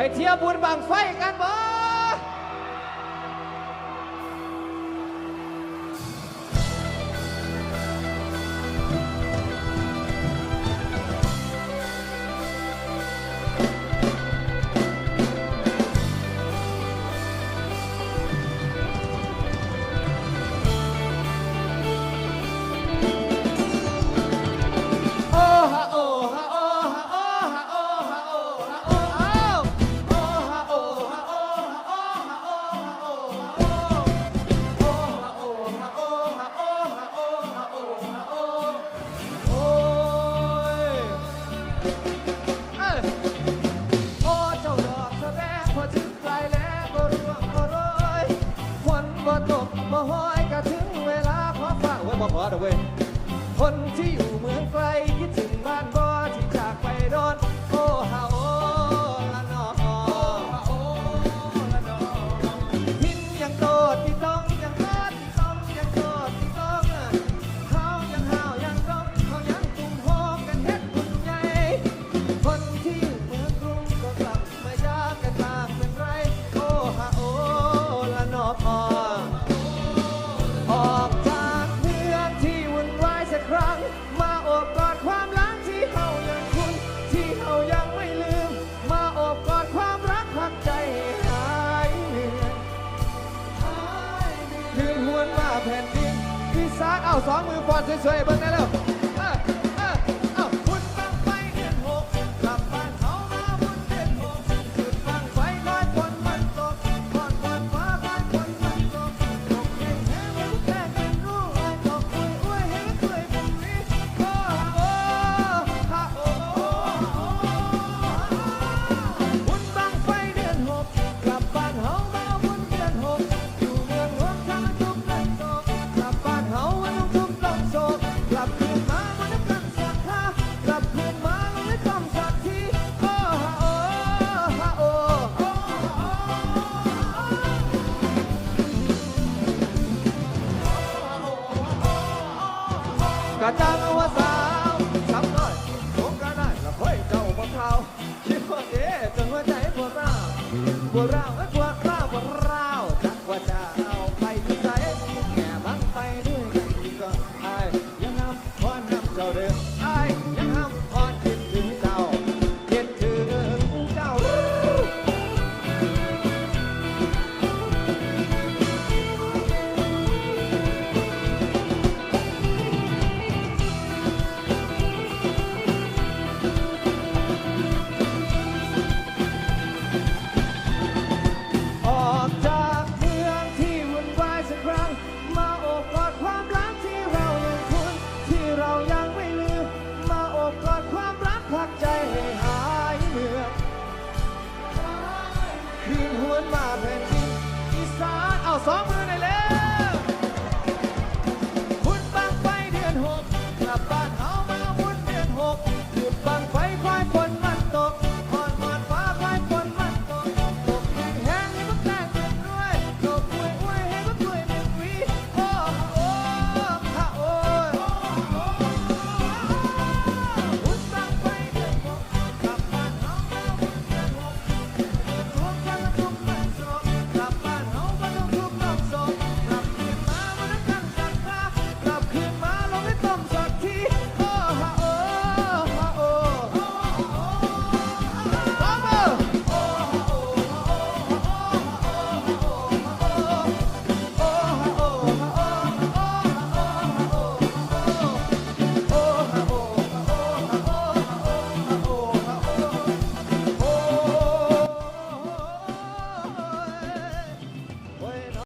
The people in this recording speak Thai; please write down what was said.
ไปเที่ยวบุญบางไฟกันบ่ โหยก็ถึงเวลาขอฝากไว้บ่พอเด้อเว้ยคนที่อยู่เมืองไกลคิดถึงบ้าน เอ้า๒มวยฟั cobrado. ว่าแผ่นดินอีสานเอาสองมือในเล